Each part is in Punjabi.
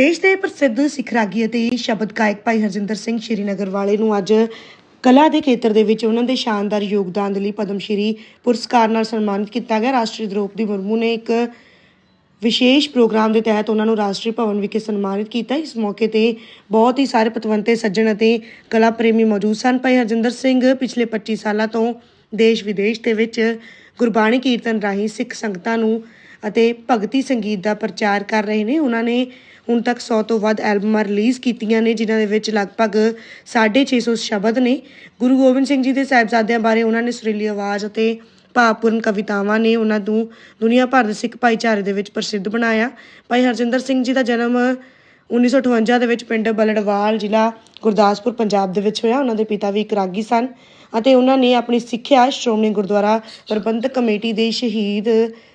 ਦੇਸ਼ ਦੇ ਪ੍ਰਸਿੱਧ ਸਿੱਖ ਰਾਗੀ ਅਤੇ ਸ਼ਬਦ ਗਾਇਕ ਭਾਈ ਹਰਜਿੰਦਰ ਸਿੰਘ ਸ਼੍ਰੀਨਗਰ ਵਾਲੇ ਨੂੰ ਅੱਜ ਕਲਾ ਦੇ ਖੇਤਰ ਦੇ ਵਿੱਚ ਉਹਨਾਂ ਦੇ ਸ਼ਾਨਦਾਰ ਯੋਗਦਾਨ ਦੇ ਲਈ ਪਦਮ ਸ਼੍ਰੀ ਪੁਰਸਕਾਰ ਨਾਲ ਸਨਮਾਨਿਤ ਕੀਤਾ ਗਿਆ। ਰਾਸ਼ਟਰੀ ਦ੍ਰੋਪਦੀ ਮੁਰਮੂ ਨੇ ਇੱਕ ਵਿਸ਼ੇਸ਼ ਪ੍ਰੋਗਰਾਮ ਦੇ ਤਹਿਤ ਉਹਨਾਂ ਨੂੰ ਰਾਸ਼ਟਰੀ ਭਵਨ ਵਿਖੇ ਸਨਮਾਨਿਤ ਕੀਤਾ। ਇਸ ਮੌਕੇ ਤੇ ਬਹੁਤ ਹੀ ਸਾਰੇ ਪਤਵੰਤੇ, ਸੱਜਣ ਅਤੇ ਕਲਾ ਪ੍ਰੇਮੀ ਮੌਜੂਦ ਸਨ। ਭਾਈ ਹਰਜਿੰਦਰ ਸਿੰਘ ਪਿਛਲੇ 25 ਸਾਲਾਂ ਤੋਂ ਦੇਸ਼ ਵਿਦੇਸ਼ ਦੇ ਵਿੱਚ ਗੁਰਬਾਣੀ ਕੀਰਤਨ ਰਾਹੀਂ ਸਿੱਖ ਸੰਗਤਾਂ ਨੂੰ ਅਤੇ ਭਗਤੀ ਸੰਗੀਤ ਦਾ ਪ੍ਰਚਾਰ ਕਰ ਰਹੇ ਨੇ। ਉਹਨਾਂ ਨੇ ਹੁਣ ਤੱਕ 100 ਤੋਂ ਵੱਧ ਐਲਬਮਾਂ ਰਿਲੀਜ਼ ਕੀਤੀਆਂ ਨੇ, ਜਿਨ੍ਹਾਂ ਦੇ ਵਿੱਚ ਲਗਭਗ 650 ਸ਼ਬਦ ਨੇ। ਗੁਰੂ ਗੋਬਿੰਦ ਸਿੰਘ ਜੀ ਦੇ ਸਾਹਿਬਜ਼ਾਦਿਆਂ ਬਾਰੇ ਉਹਨਾਂ ਨੇ ਸੁਰੀਲੀ ਆਵਾਜ਼ ਅਤੇ ਭਾਵਪੂਰਨ ਕਵਿਤਾਵਾਂ ਨੇ ਉਹਨਾਂ ਨੂੰ ਦੁਨੀਆ ਭਰ ਦੇ ਸਿੱਖ ਭਾਈਚਾਰੇ ਦੇ ਵਿੱਚ ਪ੍ਰਸਿੱਧ ਬਣਾਇਆ। ਭਾਈ ਹਰਜਿੰਦਰ ਸਿੰਘ ਜੀ ਦਾ ਜਨਮ 1958 ਦੇ ਵਿੱਚ ਪਿੰਡ ਬਲੜਵਾਲ ਜ਼ਿਲ੍ਹਾ ਗੁਰਦਾਸਪੁਰ, ਪੰਜਾਬ ਦੇ ਵਿੱਚ ਹੋਇਆ। ਉਹਨਾਂ ਦੇ ਪਿਤਾ ਵੀ ਇੱਕ ਰਾਗੀ ਸਨ ਅਤੇ ਉਹਨਾਂ ਨੇ ਆਪਣੀ ਸਿੱਖਿਆ ਸ਼੍ਰੋਮਣੀ ਗੁਰਦੁਆਰਾ ਪ੍ਰਬੰਧਕ ਕਮੇਟੀ ਦੇ ਸ਼ਹੀਦ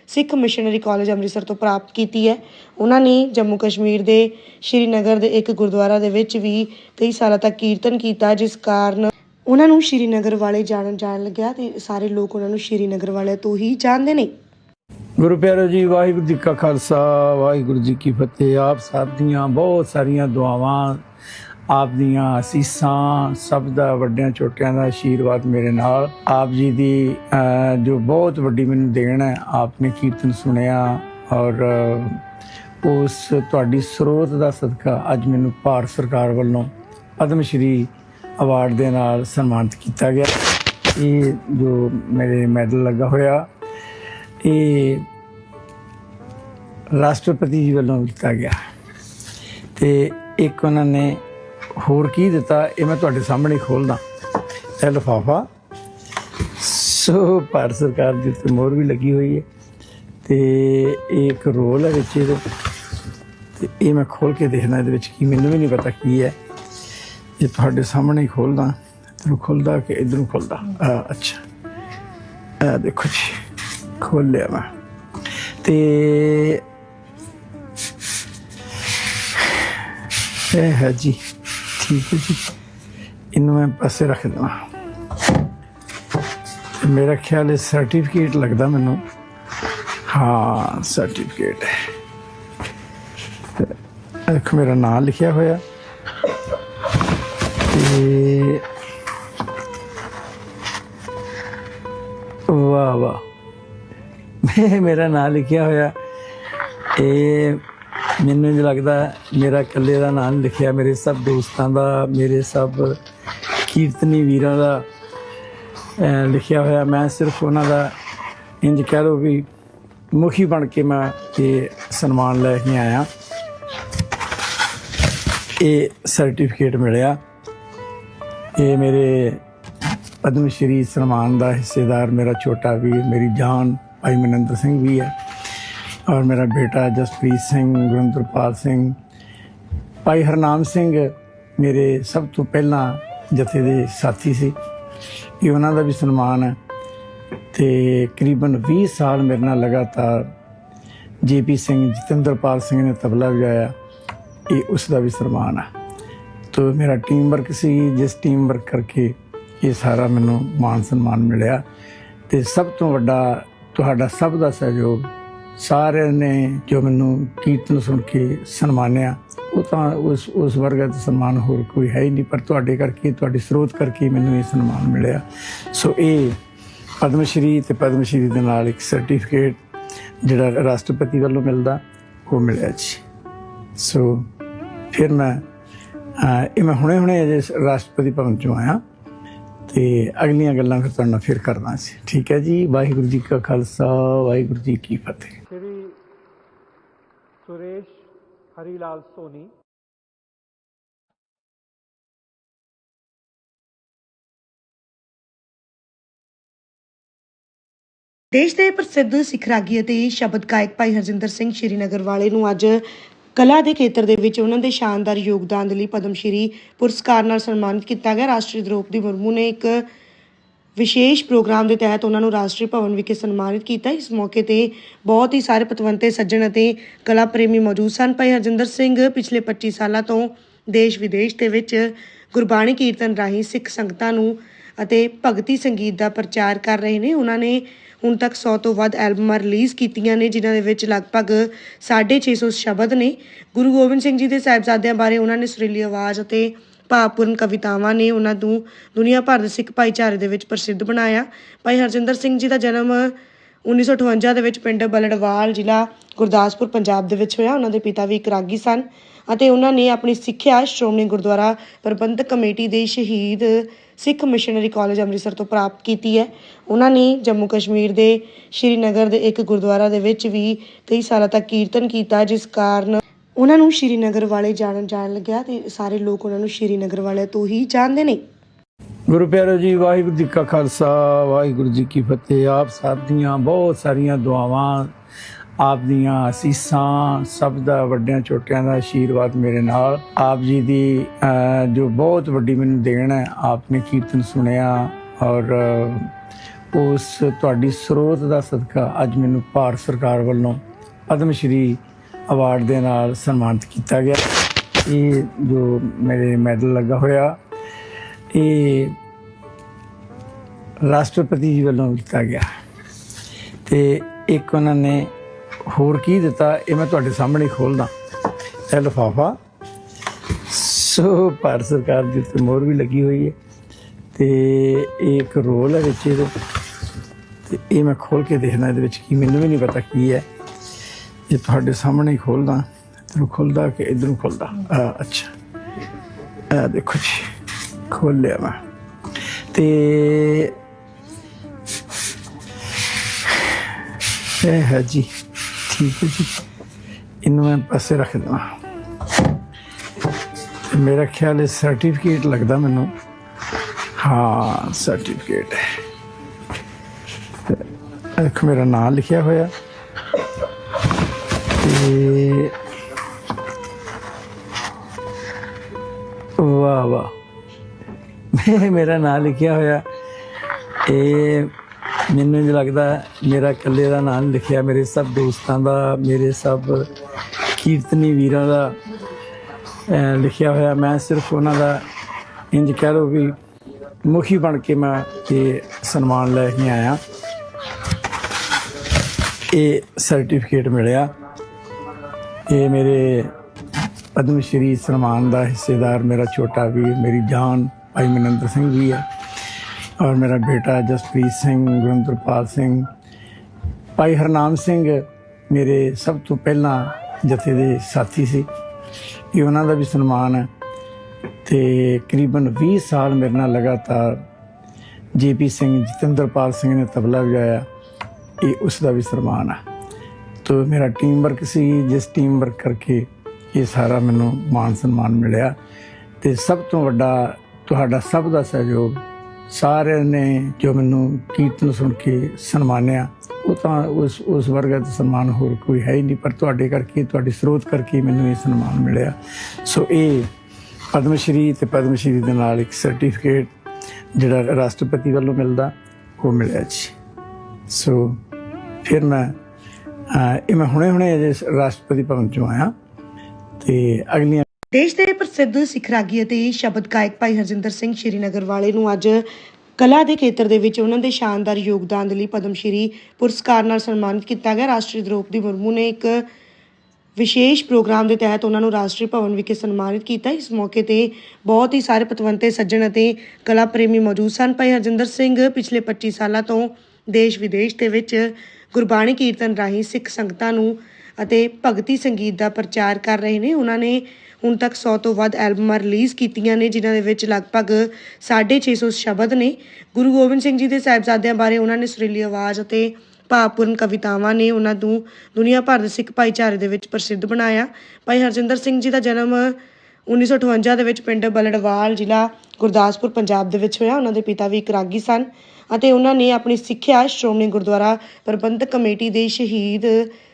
ਸਿੱਖ ਮਿਸ਼ਨਰੀ ਕਾਲਜ ਅੰਮ੍ਰਿਤਸਰ ਤੋਂ ਪ੍ਰਾਪਤ ਕੀਤੀ ਹੈ। ਉਹਨਾਂ ਨੇ ਜੰਮੂ ਕਸ਼ਮੀਰ ਦੇ ਸ਼੍ਰੀਨਗਰ ਦੇ ਇੱਕ ਗੁਰਦੁਆਰਾ ਦੇ ਵਿੱਚ ਵੀ ਕਈ ਸਾਲਾਂ ਤੱਕ ਕੀਰਤਨ ਕੀਤਾ, ਜਿਸ ਕਾਰਨ ਉਹਨਾਂ ਨੂੰ ਸ਼੍ਰੀਨਗਰ ਵਾਲੇ ਜਾਣਨ ਜਾਣ ਲੱਗਿਆ ਤੇ ਸਾਰੇ ਲੋਕ ਉਹਨਾਂ ਨੂੰ ਸ਼੍ਰੀਨਗਰ ਵਾਲੇ ਤੋਂ ਹੀ ਜਾਣਦੇ ਨੇ। ਗੁਰੂ ਪਿਆਰੋ ਜੀ, ਵਾਹਿਗੁਰੂ ਜੀ ਕਾ ਖਾਲਸਾ, ਵਾਹਿਗੁਰੂ ਜੀ ਕੀ ਫਤਿਹ। ਆਪ ਸਭ ਦੀਆਂ ਬਹੁਤ ਸਾਰੀਆਂ ਦੁਆਵਾਂ ਆਪ ਦੀਆਂ ਅਸੀਸਾਂ, ਸਭ ਦਾ ਵੱਡਿਆਂ ਛੋਟਿਆਂ ਦਾ ਆਸ਼ੀਰਵਾਦ ਮੇਰੇ ਨਾਲ। ਆਪ ਜੀ ਦੀ ਜੋ ਬਹੁਤ ਵੱਡੀ ਮੈਨੂੰ ਦੇਣ ਹੈ ਆਪ ਨੇ ਕੀਰਤਨ ਸੁਣਿਆ ਔਰ ਉਸ ਤੁਹਾਡੀ ਸਰੋਤ ਦਾ ਸਦਕਾ ਅੱਜ ਮੈਨੂੰ ਭਾਰਤ ਸਰਕਾਰ ਵੱਲੋਂ ਪਦਮ ਸ਼੍ਰੀ ਅਵਾਰਡ ਦੇ ਨਾਲ ਸਨਮਾਨਿਤ ਕੀਤਾ ਗਿਆ। ਇਹ ਜੋ ਮੇਰੇ ਮੈਡਲ ਲੱਗਾ ਹੋਇਆ, ਇਹ ਰਾਸ਼ਟਰਪਤੀ ਜੀ ਵੱਲੋਂ ਦਿੱਤਾ ਗਿਆ। ਤੇ ਇੱਕ ਉਹਨਾਂ ਨੇ ਹੋਰ ਕੀ ਦਿੱਤਾ ਇਹ ਮੈਂ ਤੁਹਾਡੇ ਸਾਹਮਣੇ ਖੋਲਦਾ। ਇਹ ਲਿਫਾਫਾ। ਸੋ ਭਾਰਤ ਸਰਕਾਰ ਦੀ ਉੱਤੇ ਮੋਹਰ ਵੀ ਲੱਗੀ ਹੋਈ ਹੈ। ਤੇ ਇਹ ਇੱਕ ਰੋਲ ਹੈ ਵਿੱਚ ਇਹਦੇ ਤੇ ਇਹ ਮੈਂ ਖੋਲ ਕੇ ਦੇਖਣਾ ਇਹਦੇ ਵਿੱਚ ਕੀ ਮੈਨੂੰ ਵੀ ਨਹੀਂ ਪਤਾ ਕੀ ਹੈ। ਇਹ ਤੁਹਾਡੇ ਸਾਹਮਣੇ ਹੀ ਖੋਲਦਾ ਇਧਰੋਂ ਖੁੱਲਦਾ ਕਿ ਇਧਰੋਂ ਖੁੱਲਦਾ? ਆ, ਅੱਛਾ। ਆ ਦੇਖੋ ਜੀ ਖੋਲ ਲਿਆ ਮੈਂ। ਤੇ ਇਹ ਹੈ ਜੀ। ਠੀਕ ਹੈ ਜੀ ਇਹਨੂੰ ਮੈਂ ਪਾਸੇ ਰੱਖ ਦੇਵਾਂ ਮੇਰਾ ਖਿਆਲ ਹੈ ਸਰਟੀਫਿਕੇਟ ਲੱਗਦਾ ਮੈਨੂੰ ਹਾਂ ਸਰਟੀਫਿਕੇਟ ਹੈ ਤੇ ਮੇਰਾ ਨਾਮ ਲਿਖਿਆ ਹੋਇਆ ਤੇ ਵਾਹ ਵਾਹ ਮੇਰਾ ਨਾਮ ਲਿਖਿਆ ਹੋਇਆ ਇਹ ਮੈਨੂੰ ਨਹੀਂ ਲੱਗਦਾ ਮੇਰਾ ਇਕੱਲੇ ਦਾ ਨਾਮ ਲਿਖਿਆ, ਮੇਰੇ ਸਭ ਦੋਸਤਾਂ ਦਾ, ਮੇਰੇ ਸਭ ਕੀਰਤਨੀ ਵੀਰਾਂ ਦਾ ਲਿਖਿਆ ਹੋਇਆ। ਮੈਂ ਸਿਰਫ ਉਹਨਾਂ ਦਾ ਇੰਜ ਕਹਿ ਲਓ ਵੀ ਮੁਖੀ ਬਣ ਕੇ ਮੈਂ ਇਹ ਸਨਮਾਨ ਲੈ ਕੇ ਆਇਆ। ਇਹ ਸਰਟੀਫਿਕੇਟ ਮਿਲਿਆ। ਇਹ ਮੇਰੇ ਪਦਮ ਸ਼੍ਰੀ ਸਨਮਾਨ ਦਾ ਹਿੱਸੇਦਾਰ, ਮੇਰਾ ਛੋਟਾ ਵੀਰ, ਮੇਰੀ ਜਾਨ ਭਾਈ ਮਨਿੰਦਰ ਸਿੰਘ ਵੀ ਹੈ। ਔਰ ਮੇਰਾ ਬੇਟਾ ਜਸਪ੍ਰੀਤ ਸਿੰਘ, ਗੁਰਿੰਦਰਪਾਲ ਸਿੰਘ, ਭਾਈ ਹਰਨਾਮ ਸਿੰਘ ਮੇਰੇ ਸਭ ਤੋਂ ਪਹਿਲਾਂ ਜਥੇ ਦੇ ਸਾਥੀ ਸੀ। ਇਹ ਉਹਨਾਂ ਦਾ ਵੀ ਸਨਮਾਨ ਹੈ ਤੇ ਕਰੀਬਨ 20 ਸਾਲ ਮੇਰੇ ਨਾਲ ਲਗਾਤਾਰ ਜੀਪੀ ਸਿੰਘ, ਜਤਿੰਦਰਪਾਲ ਸਿੰਘ ਨੇ ਤਬਲਾ ਵਜਾਇਆ। ਇਹ ਉਸ ਦਾ ਵੀ ਸਨਮਾਨ ਹੈ। ਤੋ ਮੇਰਾ ਟੀਮ ਵਰਕ ਸੀ, ਜਿਸ ਟੀਮ ਵਰਕ ਕਰਕੇ ਇਹ ਸਾਰਾ ਮੈਨੂੰ ਮਾਨ ਸਨਮਾਨ ਮਿਲਿਆ। ਤੇ ਸਭ ਤੋਂ ਵੱਡਾ ਤੁਹਾਡਾ ਸਭ ਦਾ ਸਹਿਯੋਗ ਸਾਰਿਆਂ ਨੇ ਜੋ ਮੈਨੂੰ ਕੀਰਤਨ ਸੁਣ ਕੇ ਸਨਮਾਨਿਆ, ਉਹ ਤਾਂ ਉਸ ਉਸ ਵਰਗਾ ਦਾ ਸਨਮਾਨ ਹੋਰ ਕੋਈ ਹੈ ਹੀ ਨਹੀਂ, ਪਰ ਤੁਹਾਡੇ ਕਰਕੇ, ਤੁਹਾਡੇ ਸਰੋਤ ਕਰਕੇ ਮੈਨੂੰ ਇਹ ਸਨਮਾਨ ਮਿਲਿਆ। ਸੋ ਇਹ ਪਦਮ ਸ਼੍ਰੀ ਤੇ ਪਦਮ ਸ਼੍ਰੀ ਦੇ ਨਾਲ ਇੱਕ ਸਰਟੀਫਿਕੇਟ ਜਿਹੜਾ ਰਾਸ਼ਟਰਪਤੀ ਵੱਲੋਂ ਮਿਲਦਾ, ਉਹ ਮਿਲਿਆ ਜੀ। ਸੋ ਫਿਰ ਮੈਂ ਇਹ ਮੈਂ ਹੁਣੇ ਹੁਣੇ ਅਜੇ ਰਾਸ਼ਟਰਪਤੀ ਭਵਨ ਚੋਂ ਆਇਆ, ਤੇ ਅਗਲੀਆਂ ਗੱਲਾਂ ਫਿਰ ਤੁਹਾਡੇ ਨਾਲ ਫਿਰ ਕਰਨਾ ਸੀ। ਠੀਕ ਹੈ ਜੀ, ਵਾਹਿਗੁਰੂ ਜੀ ਕਾ ਖਾਲਸਾ, ਵਾਹਿਗੁਰੂ ਜੀ ਕੀ ਫਤਿਹ। ਸ਼੍ਰੀ ਸੁਰੇਸ਼ ਹਰੀਲਾਲ ਦੇਸ਼ ਦੇ ਪ੍ਰਸਿੱਧ ਸਿੱਖ ਰਾਗੀ ਅਤੇ ਸ਼ਬਦ ਗਾਇਕ ਭਾਈ ਹਰਜਿੰਦਰ ਸਿੰਘ ਸ਼੍ਰੀਨਗਰ ਵਾਲੇ ਨੂੰ ਅੱਜ ਕਲਾ ਦੇ ਖੇਤਰ ਦੇ ਵਿੱਚ ਉਹਨਾਂ ਦੇ ਸ਼ਾਨਦਾਰ ਯੋਗਦਾਨ ਦੇ ਲਈ ਪਦਮ ਸ਼੍ਰੀ ਪੁਰਸਕਾਰ ਨਾਲ ਸਨਮਾਨਿਤ ਕੀਤਾ ਗਿਆ ਰਾਸ਼ਟਰੀ ਦ੍ਰੋਪਦੀ ਮੁਰਮੂ ਨੇ ਇੱਕ ਵਿਸ਼ੇਸ਼ ਪ੍ਰੋਗਰਾਮ ਦੇ ਤਹਿਤ ਉਹਨਾਂ ਨੂੰ ਰਾਸ਼ਟਰੀ ਭਵਨ ਵਿਖੇ ਸਨਮਾਨਿਤ ਕੀਤਾ। ਇਸ ਮੌਕੇ ਤੇ ਬਹੁਤ ਹੀ ਸਾਰੇ ਪਤਵੰਤੇ, ਸੱਜਣ ਅਤੇ ਕਲਾ ਪ੍ਰੇਮੀ ਮੌਜੂਦ ਸਨ। ਭਾਈ ਹਰਜਿੰਦਰ ਸਿੰਘ ਪਿਛਲੇ 25 ਸਾਲਾਂ ਤੋਂ ਦੇਸ਼ ਵਿਦੇਸ਼ ਦੇ ਵਿੱਚ ਗੁਰਬਾਣੀ ਕੀਰਤਨ ਰਾਹੀਂ ਸਿੱਖ ਸੰਗਤਾਂ ਨੂੰ ਅਤੇ ਭਗਤੀ ਸੰਗੀਤ ਦਾ ਪ੍ਰਚਾਰ ਕਰ ਰਹੇ ਨੇ। ਉਹਨਾਂ ਨੇ ਹੁਣ ਤੱਕ 100 ਤੋਂ ਵੱਧ ਐਲਬਮਾਂ ਰਿਲੀਜ਼ ਕੀਤੀਆਂ ਨੇ, ਜਿਨ੍ਹਾਂ ਦੇ ਵਿੱਚ ਲਗਭਗ 650 ਸ਼ਬਦ ਨੇ। ਗੁਰੂ ਗੋਬਿੰਦ ਸਿੰਘ ਜੀ ਦੇ ਸਾਹਿਬਜ਼ਾਦਿਆਂ ਬਾਰੇ ਉਹਨਾਂ ਨੇ ਸੁਰੀਲੀ ਆਵਾਜ਼ ਅਤੇ ਭਾਵਪੂਰਨ ਕਵਿਤਾਵਾਂ ਨੇ ਉਹਨਾਂ ਨੂੰ ਦੁਨੀਆ ਭਰ ਦੇ ਸਿੱਖ ਭਾਈਚਾਰੇ ਦੇ ਵਿੱਚ ਪ੍ਰਸਿੱਧ ਬਣਾਇਆ। ਭਾਈ ਹਰਜਿੰਦਰ ਸਿੰਘ ਜੀ ਦਾ ਜਨਮ 1958 ਦੇ ਵਿੱਚ ਪਿੰਡ ਬਲੜਵਾਲ ਜ਼ਿਲ੍ਹਾ ਗੁਰਦਾਸਪੁਰ, ਪੰਜਾਬ ਦੇ ਵਿੱਚ ਹੋਇਆ। ਉਹਨਾਂ ਦੇ ਪਿਤਾ ਵੀ ਇੱਕ ਰਾਗੀ ਸਨ ਅਤੇ ਉਹਨਾਂ ਨੇ ਆਪਣੀ ਸਿੱਖਿਆ ਸ਼੍ਰੋਮਣੀ ਗੁਰਦੁਆਰਾ ਪ੍ਰਬੰਧਕ ਕਮੇਟੀ ਦੇ ਸ਼ਹੀਦ ਸਿੱਖ ਮਿਸ਼ਨਰੀ ਕਾਲਜ ਅੰਮ੍ਰਿਤਸਰ ਤੋਂ ਪ੍ਰਾਪਤ ਕੀਤੀ ਹੈ। ਉਹਨਾਂ ਨੇ ਜੰਮੂ ਕਸ਼ਮੀਰ ਦੇ ਸ਼੍ਰੀਨਗਰ ਦੇ ਇੱਕ ਗੁਰਦੁਆਰਾ ਦੇ ਵਿੱਚ ਵੀ ਕਈ ਸਾਲਾਂ ਤੱਕ ਕੀਰਤਨ ਕੀਤਾ, ਜਿਸ ਕਾਰਨ ਉਹਨਾਂ ਨੂੰ ਸ਼੍ਰੀਨਗਰ ਵਾਲੇ ਜਾਣ ਜਾਣ ਲੱਗਿਆ ਤੇ ਸਾਰੇ ਲੋਕ ਉਹਨਾਂ ਨੂੰ ਸ਼੍ਰੀਨਗਰ ਵਾਲੇ ਤੋਂ ਹੀ ਜਾਣਦੇ ਨੇ। ਗੁਰੂ ਪਿਆਰੋ ਜੀ, ਵਾਹਿਗੁਰੂ ਜੀ ਕਾ ਖਾਲਸਾ, ਵਾਹਿਗੁਰੂ ਜੀ ਕੀ ਫਤਿਹ। ਆਪ ਸਭ ਦੀਆਂ ਬਹੁਤ ਸਾਰੀਆਂ ਦੁਆਵਾਂ, ਆਪ ਦੀਆਂ ਅਸੀਸਾਂ, ਸਭ ਦਾ ਵੱਡਿਆਂ ਛੋਟਿਆਂ ਦਾ ਆਸ਼ੀਰਵਾਦ ਮੇਰੇ ਨਾਲ। ਆਪ ਜੀ ਦੀ ਜੋ ਬਹੁਤ ਵੱਡੀ ਮੈਨੂੰ ਦੇਣ ਹੈ, ਆਪ ਨੇ ਕੀਰਤਨ ਸੁਣਿਆ ਔਰ ਉਸ ਤੁਹਾਡੀ ਸਰੋਤ ਦਾ ਸਦਕਾ ਅੱਜ ਮੈਨੂੰ ਭਾਰਤ ਸਰਕਾਰ ਵੱਲੋਂ ਪਦਮ ਸ਼੍ਰੀ ਅਵਾਰਡ ਦੇ ਨਾਲ ਸਨਮਾਨਿਤ ਕੀਤਾ ਗਿਆ। ਇਹ ਜੋ ਮੇਰੇ ਮੈਡਲ ਲੱਗਾ ਹੋਇਆ, ਇਹ ਰਾਸ਼ਟਰਪਤੀ ਜੀ ਵੱਲੋਂ ਦਿੱਤਾ ਗਿਆ। ਤੇ ਇੱਕ ਉਹਨਾਂ ਨੇ ਹੋਰ ਕੀ ਦਿੱਤਾ, ਇਹ ਮੈਂ ਤੁਹਾਡੇ ਸਾਹਮਣੇ ਖੋਲਦਾ। ਇਹ ਲਿਫਾਫਾ। ਸੋ ਭਾਰਤ ਸਰਕਾਰ ਦੀ ਉੱਤੇ ਮੋਹਰ ਵੀ ਲੱਗੀ ਹੋਈ ਹੈ। ਤੇ ਇਹ ਇੱਕ ਰੋਲ ਹੈ ਵਿੱਚ ਇਹਦੇ। ਤੇ ਇਹ ਮੈਂ ਖੋਲ ਕੇ ਦੇਖਣਾ ਇਹਦੇ ਵਿੱਚ ਕੀ, ਮੈਨੂੰ ਵੀ ਨਹੀਂ ਪਤਾ ਕੀ ਹੈ। ਇਹ ਤੁਹਾਡੇ ਸਾਹਮਣੇ ਹੀ ਖੋਲਦਾ, ਇਧਰੋਂ ਖੁੱਲਦਾ ਕਿ ਇਧਰੋਂ ਖੁੱਲਦਾ? ਅੱਛਾ। ਆ, ਦੇਖੋ ਜੀ ਖੋਲ ਲਿਆ ਮੈਂ। ਤੇ ਇਹ ਹੈ ਜੀ, ਠੀਕ ਹੈ ਜੀ। ਇਹਨੂੰ ਮੈਂ ਪਾਸੇ ਰੱਖ ਦਵਾਂ। ਮੇਰਾ ਖਿਆਲ ਹੈ ਸਰਟੀਫਿਕੇਟ ਲੱਗਦਾ ਮੈਨੂੰ। ਹਾਂ ਸਰਟੀਫਿਕੇਟ ਹੈ ਤੇ ਦੇਖੋ ਮੇਰਾ ਨਾਮ ਲਿਖਿਆ ਹੋਇਆ। ਤੇ ਵਾਹ ਵਾਹ। ਮੇਰਾ ਨਾਮ ਲਿਖਿਆ ਹੋਇਆ। ਇਹ ਮੈਨੂੰ ਨਹੀਂ ਲੱਗਦਾ ਮੇਰਾ ਇਕੱਲੇ ਦਾ ਨਾਮ ਲਿਖਿਆ, ਮੇਰੇ ਸਭ ਦੋਸਤਾਂ ਦਾ, ਮੇਰੇ ਸਭ ਕੀਰਤਨੀ ਵੀਰਾਂ ਦਾ ਲਿਖਿਆ ਹੋਇਆ। ਮੈਂ ਸਿਰਫ ਉਹਨਾਂ ਦਾ ਇੰਜ ਕਹਿ ਲਓ ਵੀ ਮੁਖੀ ਬਣ ਕੇ ਮੈਂ ਇਹ ਸਨਮਾਨ ਲੈ ਕੇ ਆਇਆ। ਇਹ ਸਰਟੀਫਿਕੇਟ ਮਿਲਿਆ। ਇਹ ਮੇਰੇ ਪਦਮ ਸ਼੍ਰੀ ਸਨਮਾਨ ਦਾ ਹਿੱਸੇਦਾਰ, ਮੇਰਾ ਛੋਟਾ ਵੀਰ, ਮੇਰੀ ਜਾਨ ਭਾਈ ਮਨਿੰਦਰ ਸਿੰਘ ਵੀ ਹੈ ਔਰ ਮੇਰਾ ਬੇਟਾ ਜਸਪ੍ਰੀਤ ਸਿੰਘ, ਗੁਰਿੰਦਰਪਾਲ ਸਿੰਘ, ਭਾਈ ਹਰਨਾਮ ਸਿੰਘ ਮੇਰੇ ਸਭ ਤੋਂ ਪਹਿਲਾਂ ਜਥੇ ਦੇ ਸਾਥੀ ਸੀ। ਇਹ ਉਹਨਾਂ ਦਾ ਵੀ ਸਨਮਾਨ ਹੈ ਤੇ ਕਰੀਬਨ 20 ਸਾਲ ਮੇਰੇ ਨਾਲ ਲਗਾਤਾਰ ਜੇਪੀ ਸਿੰਘ ਜਤਿੰਦਰਪਾਲ ਸਿੰਘ ਨੇ ਤਬਲਾ ਵਜਾਇਆ, ਇਹ ਉਸ ਦਾ ਵੀ ਸਨਮਾਨ ਹੈ। ਤੋ ਮੇਰਾ ਟੀਮ ਵਰਕ ਸੀ। ਜਿਸ ਟੀਮ ਵਰਕ ਕਰਕੇ ਇਹ ਸਾਰਾ ਮੈਨੂੰ ਮਾਨ ਸਨਮਾਨ ਮਿਲਿਆ। ਤੇ ਸਭ ਤੋਂ ਵੱਡਾ ਤੁਹਾਡਾ ਸਭ ਦਾ ਸਹਿਯੋਗ ਸਾਰਿਆਂ ਨੇ ਜੋ ਮੈਨੂੰ ਕੀਰਤਨ ਸੁਣ ਕੇ ਸਨਮਾਨਿਆ, ਉਹ ਤਾਂ ਉਸ ਉਸ ਵਰਗਾ ਦਾ ਸਨਮਾਨ ਹੋਰ ਕੋਈ ਹੈ ਹੀ ਨਹੀਂ, ਪਰ ਤੁਹਾਡੇ ਕਰਕੇ, ਤੁਹਾਡੇ ਸਰੋਤ ਕਰਕੇ ਮੈਨੂੰ ਇਹ ਸਨਮਾਨ ਮਿਲਿਆ। ਸੋ ਇਹ ਪਦਮ ਸ਼੍ਰੀ ਤੇ ਪਦਮ ਸ਼੍ਰੀ ਦੇ ਨਾਲ ਇੱਕ ਸਰਟੀਫਿਕੇਟ ਜਿਹੜਾ ਰਾਸ਼ਟਰਪਤੀ ਵੱਲੋਂ ਮਿਲਦਾ, ਉਹ ਮਿਲਿਆ ਜੀ। ਸੋ ਫਿਰ ਮੈਂ ਇਹ ਮੈਂ ਹੁਣੇ ਹੁਣੇ ਅਜੇ ਰਾਸ਼ਟਰਪਤੀ ਭਵਨ ਚੋਂ ਆਇਆ ਤੇ ਅਗਲੀਆਂ ਦੇਸ਼ ਦੇ ਪ੍ਰਸਿੱਧ ਸਿੱਖ ਰਾਗੀ ਅਤੇ ਸ਼ਬਦ ਗਾਇਕ ਭਾਈ ਹਰਜਿੰਦਰ ਸਿੰਘ ਸ਼੍ਰੀਨਗਰ ਵਾਲੇ ਨੂੰ ਅੱਜ ਕਲਾ ਦੇ ਖੇਤਰ ਦੇ ਵਿੱਚ ਉਹਨਾਂ ਦੇ ਸ਼ਾਨਦਾਰ ਯੋਗਦਾਨ ਦੇ ਲਈ ਪਦਮ ਸ਼੍ਰੀ ਪੁਰਸਕਾਰ ਨਾਲ ਸਨਮਾਨਿਤ ਕੀਤਾ ਗਿਆ। ਰਾਸ਼ਟਰੀ ਦ੍ਰੋਪਦੀ ਮੁਰਮੂ ਨੇ ਇੱਕ ਵਿਸ਼ੇਸ਼ ਪ੍ਰੋਗਰਾਮ ਦੇ ਤਹਿਤ ਉਹਨਾਂ ਨੂੰ ਰਾਸ਼ਟਰੀ ਭਵਨ ਵਿਖੇ ਸਨਮਾਨਿਤ ਕੀਤਾ। ਇਸ ਮੌਕੇ ਤੇ ਬਹੁਤ ਹੀ ਸਾਰੇ ਪਤਵੰਤੇ, ਸੱਜਣ ਅਤੇ ਕਲਾ ਪ੍ਰੇਮੀ ਮੌਜੂਦ ਸਨ। ਭਾਈ ਹਰਜਿੰਦਰ ਸਿੰਘ ਪਿਛਲੇ 25 ਸਾਲਾਂ ਤੋਂ ਦੇਸ਼ ਵਿਦੇਸ਼ ਦੇ ਵਿੱਚ ਗੁਰਬਾਣੀ ਕੀਰਤਨ ਰਾਹੀਂ ਸਿੱਖ ਸੰਗਤਾਂ ਨੂੰ ਅਤੇ ਭਗਤੀ ਸੰਗੀਤ ਦਾ ਪ੍ਰਚਾਰ ਕਰ ਰਹੇ ਨੇ। ਉਹਨਾਂ ਨੇ ਹੁਣ ਤੱਕ 100 ਤੋਂ ਵੱਧ ਐਲਬਮਾਂ ਰਿਲੀਜ਼ ਕੀਤੀਆਂ ਨੇ, ਜਿਨ੍ਹਾਂ ਦੇ ਵਿੱਚ ਲਗਭਗ 650 ਸ਼ਬਦ ਨੇ। ਗੁਰੂ ਗੋਬਿੰਦ ਸਿੰਘ ਜੀ ਦੇ ਸਾਹਿਬਜ਼ਾਦਿਆਂ ਬਾਰੇ ਉਹਨਾਂ ਨੇ ਸੁਰੀਲੀ ਆਵਾਜ਼ ਅਤੇ ਭਾਵਪੂਰਨ ਕਵਿਤਾਵਾਂ ਨੇ ਉਹਨਾਂ ਨੂੰ ਦੁਨੀਆ ਭਰ ਦੇ ਸਿੱਖ ਭਾਈਚਾਰੇ ਦੇ ਵਿੱਚ ਪ੍ਰਸਿੱਧ ਬਣਾਇਆ। ਭਾਈ ਹਰਜਿੰਦਰ ਸਿੰਘ ਜੀ ਦਾ ਜਨਮ 1958 ਦੇ ਵਿੱਚ ਪਿੰਡ ਬਲੜਵਾਲ ਜ਼ਿਲ੍ਹਾ ਗੁਰਦਾਸਪੁਰ, ਪੰਜਾਬ ਦੇ ਵਿੱਚ ਹੋਇਆ। ਉਹਨਾਂ ਦੇ ਪਿਤਾ ਵੀ ਇੱਕ ਰਾਗੀ ਸਨ ਅਤੇ ਉਹਨਾਂ ਨੇ ਆਪਣੀ ਸਿੱਖਿਆ ਸ਼੍ਰੋਮਣੀ ਗੁਰਦੁਆਰਾ ਪ੍ਰਬੰਧਕ ਕਮੇਟੀ ਦੇ ਸ਼ਹੀਦ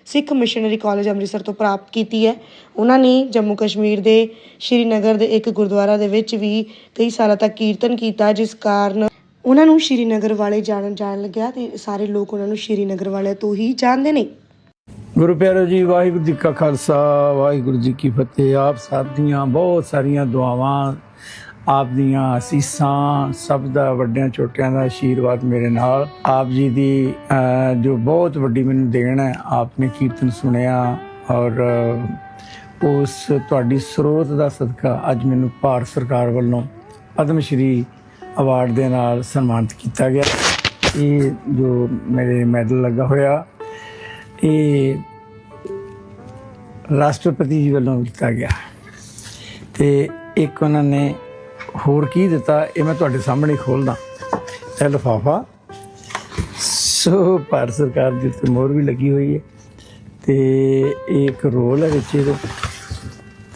ਸਿੱਖ ਮਿਸ਼ਨਰੀ ਕਾਲਜ ਅੰਮ੍ਰਿਤਸਰ ਤੋਂ ਪ੍ਰਾਪਤ ਕੀਤੀ ਹੈ। ਉਹਨਾਂ ਨੇ ਜੰਮੂ ਕਸ਼ਮੀਰ ਦੇ ਸ਼੍ਰੀਨਗਰ ਦੇ ਇੱਕ ਗੁਰਦੁਆਰਾ ਦੇ ਵਿੱਚ ਵੀ ਕਈ ਸਾਲਾਂ ਤੱਕ ਕੀਰਤਨ ਕੀਤਾ, ਜਿਸ ਕਾਰਨ ਉਹਨਾਂ ਨੂੰ ਸ਼੍ਰੀਨਗਰ ਵਾਲੇ ਜਾਣਨ ਜਾਣ ਲੱਗਿਆ ਤੇ ਸਾਰੇ ਲੋਕ ਉਹਨਾਂ ਨੂੰ ਸ਼੍ਰੀਨਗਰ ਵਾਲੇ ਤੋਂ ਹੀ ਜਾਣਦੇ ਨੇ। ਗੁਰੂ ਪਿਆਰੋ ਜੀ, ਵਾਹਿਗੁਰੂ ਜੀ ਕਾ ਖਾਲਸਾ, ਵਾਹਿਗੁਰੂ ਜੀ ਕੀ ਫਤਿਹ। ਆਪ ਸਭ ਦੀਆਂ ਬਹੁਤ ਸਾਰੀਆਂ ਦੁਆਵਾਂ, ਆਪ ਦੀਆਂ ਅਸੀਸਾਂ, ਸਭ ਦਾ ਵੱਡਿਆਂ ਛੋਟਿਆਂ ਦਾ ਆਸ਼ੀਰਵਾਦ ਮੇਰੇ ਨਾਲ। ਆਪ ਜੀ ਦੀ ਜੋ ਬਹੁਤ ਵੱਡੀ ਮੈਨੂੰ ਦੇਣ ਹੈ ਆਪ ਨੇ ਕੀਰਤਨ ਸੁਣਿਆ ਔਰ ਉਸ ਤੁਹਾਡੀ ਸਰੋਤ ਦਾ ਸਦਕਾ ਅੱਜ ਮੈਨੂੰ ਭਾਰਤ ਸਰਕਾਰ ਵੱਲੋਂ ਪਦਮ ਸ਼੍ਰੀ ਅਵਾਰਡ ਦੇ ਨਾਲ ਸਨਮਾਨਿਤ ਕੀਤਾ ਗਿਆ। ਇਹ ਜੋ ਮੇਰੇ ਮੈਡਲ ਲੱਗਾ ਹੋਇਆ ਇਹ ਰਾਸ਼ਟਰਪਤੀ ਜੀ ਵੱਲੋਂ ਦਿੱਤਾ ਗਿਆ। ਤੇ ਇੱਕ ਉਹਨਾਂ ਨੇ ਹੋਰ ਕੀ ਦਿੱਤਾ ਇਹ ਮੈਂ ਤੁਹਾਡੇ ਸਾਹਮਣੇ ਖੋਲਦਾ। ਇਹ ਲਿਫਾਫਾ। ਸੋ ਭਾਰਤ ਸਰਕਾਰ ਦੀ ਤੇ ਮੋਹਰ ਵੀ ਲੱਗੀ ਹੋਈ ਹੈ। ਤੇ ਇਹ ਇੱਕ ਰੋਲ ਹੈ ਵਿੱਚ ਇਹਦੇ।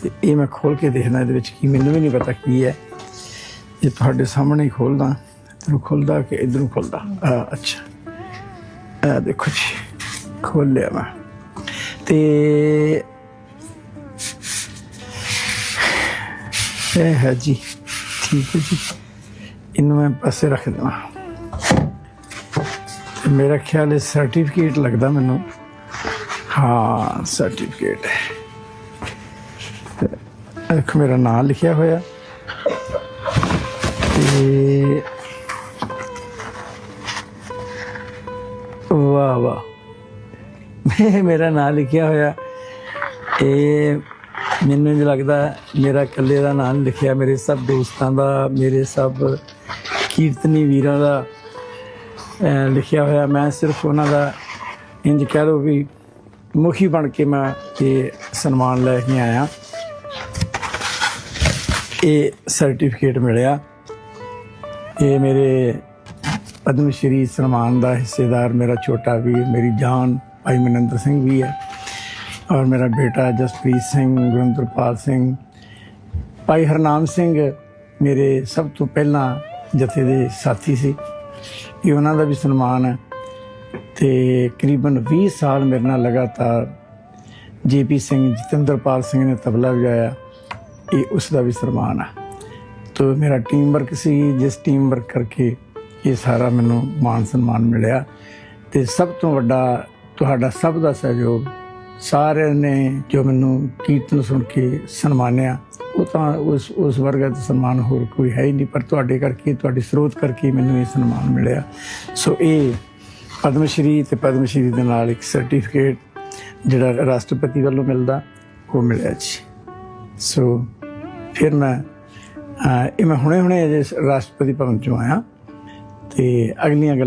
ਤੇ ਇਹ ਮੈਂ ਖੋਲ ਕੇ ਦੇਖਣਾ ਇਹਦੇ ਵਿੱਚ ਕੀ ਮੈਨੂੰ ਵੀ ਨਹੀਂ ਪਤਾ ਕੀ ਹੈ। ਇਹ ਤੁਹਾਡੇ ਸਾਹਮਣੇ ਹੀ ਖੋਲਦਾ ਇਧਰੋਂ ਖੁੱਲਦਾ ਕਿ ਇਧਰੋਂ ਖੁੱਲਦਾ? ਆ, ਅੱਛਾ। ਆ ਦੇਖੋ ਜੀ। ਖੋਲ ਮੈਂ। ਤੇ ਇਹ ਹੈ ਜੀ, ਠੀਕ ਹੈ ਜੀ। ਇਹਨੂੰ ਮੈਂ ਪਾਸੇ ਰੱਖ ਦਵਾਂ। ਤੇ ਮੇਰਾ ਖਿਆਲ ਹੈ ਸਰਟੀਫਿਕੇਟ ਲੱਗਦਾ ਮੈਨੂੰ। ਹਾਂ ਸਰਟੀਫਿਕੇਟ ਹੈ ਤੇ ਮੇਰਾ ਨਾਮ ਲਿਖਿਆ ਹੋਇਆ। ਤੇ ਵਾਹ ਵਾਹ। ਮੈਂ ਮੇਰਾ ਨਾਂ ਲਿਖਿਆ ਹੋਇਆ। ਇਹ ਮੈਨੂੰ ਇੰਝ ਲੱਗਦਾ ਮੇਰਾ ਇਕੱਲੇ ਦਾ ਨਾਂ ਨੀ ਲਿਖਿਆ, ਮੇਰੇ ਸਭ ਦੋਸਤਾਂ ਦਾ, ਮੇਰੇ ਸਭ ਕੀਰਤਨੀ ਵੀਰਾਂ ਦਾ ਲਿਖਿਆ ਹੋਇਆ। ਮੈਂ ਸਿਰਫ ਉਹਨਾਂ ਦਾ ਇੰਜ ਕਹਿ ਲਓ ਵੀ ਮੁਖੀ ਬਣ ਕੇ ਮੈਂ ਇਹ ਸਨਮਾਨ ਲੈ ਕੇ ਆਇਆ। ਇਹ ਸਰਟੀਫਿਕੇਟ ਮਿਲਿਆ। ਇਹ ਮੇਰੇ ਪਦਮ ਸ਼੍ਰੀ ਸਨਮਾਨ ਦਾ ਹਿੱਸੇਦਾਰ, ਮੇਰਾ ਛੋਟਾ ਵੀਰ, ਮੇਰੀ ਜਾਨ ਭਾਈ ਮਨਿੰਦਰ ਸਿੰਘ ਵੀ ਹੈ ਔਰ ਮੇਰਾ ਬੇਟਾ ਜਸਪ੍ਰੀਤ ਸਿੰਘ, ਗੁਰਿੰਦਰਪਾਲ ਸਿੰਘ, ਭਾਈ ਹਰਨਾਮ ਸਿੰਘ ਮੇਰੇ ਸਭ ਤੋਂ ਪਹਿਲਾਂ ਜਥੇ ਦੇ ਸਾਥੀ ਸੀ। ਇਹ ਉਹਨਾਂ ਦਾ ਵੀ ਸਨਮਾਨ ਹੈ ਤੇ ਕਰੀਬਨ 20 ਸਾਲ ਮੇਰੇ ਨਾਲ ਲਗਾਤਾਰ ਜੇਪੀ ਸਿੰਘ, ਜਤਿੰਦਰਪਾਲ ਸਿੰਘ ਨੇ ਤਬਲਾ ਵਜਾਇਆ। ਇਹ ਉਸ ਦਾ ਵੀ ਸਨਮਾਨ ਹੈ। ਤੋ ਮੇਰਾ ਟੀਮ ਵਰਕ ਸੀ, ਜਿਸ ਟੀਮ ਵਰਕ ਕਰਕੇ ਇਹ ਸਾਰਾ ਮੈਨੂੰ ਮਾਨ ਸਨਮਾਨ ਮਿਲਿਆ। ਤੇ ਸਭ ਤੋਂ ਵੱਡਾ ਤੁਹਾਡਾ ਸਭ ਦਾ ਸਹਿਯੋਗ ਸਾਰਿਆਂ ਨੇ ਜੋ ਮੈਨੂੰ ਕੀਰਤਨ ਸੁਣ ਕੇ ਸਨਮਾਨਿਆ, ਉਹ ਤਾਂ ਉਸ ਉਸ ਵਰਗਾ ਦਾ ਸਨਮਾਨ ਹੋਰ ਕੋਈ ਹੈ ਹੀ ਨਹੀਂ, ਪਰ ਤੁਹਾਡੇ ਕਰਕੇ, ਤੁਹਾਡੇ ਸਰੋਤ ਕਰਕੇ ਮੈਨੂੰ ਇਹ ਸਨਮਾਨ ਮਿਲਿਆ। ਸੋ ਇਹ ਪਦਮ ਸ਼੍ਰੀ ਤੇ ਪਦਮ ਸ਼੍ਰੀ ਦੇ ਨਾਲ ਇੱਕ ਸਰਟੀਫਿਕੇਟ ਜਿਹੜਾ ਰਾਸ਼ਟਰਪਤੀ ਵੱਲੋਂ ਮਿਲਦਾ, ਉਹ ਮਿਲਿਆ ਜੀ। ਸੋ ਫਿਰ ਮੈਂ ਇਹ ਮੈਂ ਹੁਣੇ ਹੁਣੇ ਅਜੇ ਰਾਸ਼ਟਰਪਤੀ ਭਵਨ ਚੋਂ ਆਇਆ ਤੇ ਅਗਲੀਆਂ ਗੱਲਾਂ